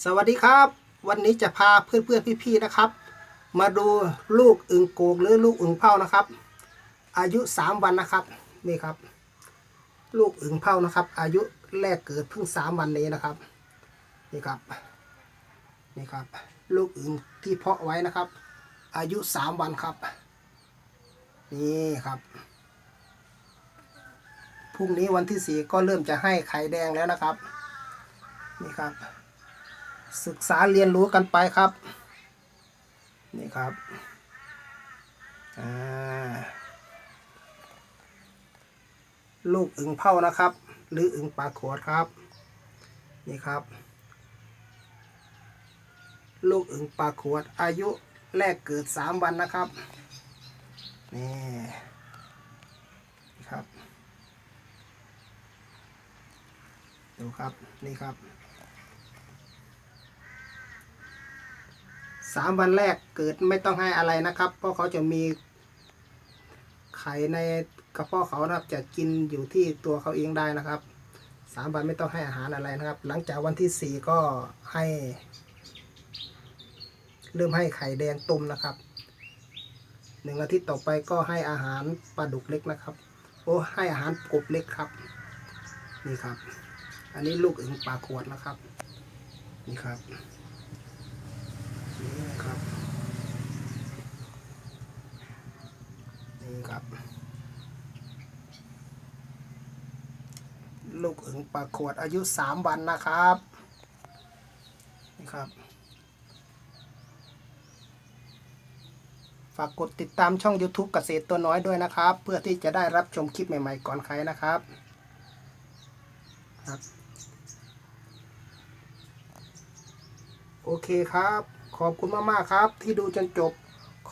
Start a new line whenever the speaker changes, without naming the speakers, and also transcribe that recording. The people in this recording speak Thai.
สวัสดีครับ วันนี้จะพาเพื่อนๆพี่ๆนะครับ มาดูลูกอึ่งโกกหรือลูกอึ่งเผานะครับ อายุ 3 วันนะครับนี่ครับ ลูกอึ่งเผานะครับ อายุแรกเกิดเพิ่ง 3 วันนี้นะครับนี่ครับนี่ครับ ลูกอึ่งที่เพาะไว้นะครับ อายุ 3 วันครับนี่ครับพรุ่งนี้วันที่4ก็เริ่มจะให้ไข่แดงแล้วนะครับนี่ครับ ศึกษาเรียนรู้กันไปครับ นี่ครับลูกอึ่งเผานะครับ หรืออึ่งปลาขวดครับ นี่ครับ ลูกอึ่งปลาขวด อายุแรกเกิดสามวันนะครับนี่นี่ครับ ดูครับ นี่ครับ สามวันแรกเกิดไม่ต้องให้อะไรนะครับ เพราะเขาจะมีไข่ในกระเพาะเขานะครับจะกินอยู่ที่ตัวเขาเองได้นะครับสามวันไม่ต้องให้อาหารอะไรนะครับ หลังจากวันที่สี่ก็ให้ เริ่มให้ไข่แดงต้มนะครับหนึ่งอาทิตย์ต่อไปก็ให้อาหารปลาดุกเล็กนะครับ โอ้ให้อาหารกบเล็กครับ นี่ครับ อันนี้ลูกอึ่งปลาขวดนะครับ นี่ครับ นี่ครับ นี่ ครับลูกอึ่งปลาขวดอายุสามวันนะครับ นี่ครับ ฝากกดติดตามช่อง YouTube เกษตรตัวน้อยด้วยนะครับ เพื่อที่จะได้รับชมคลิปใหม่ๆ ก่อนใครนะครับครับ โอเคครับ ขอบคุณมากๆครับที่ดูจนจบ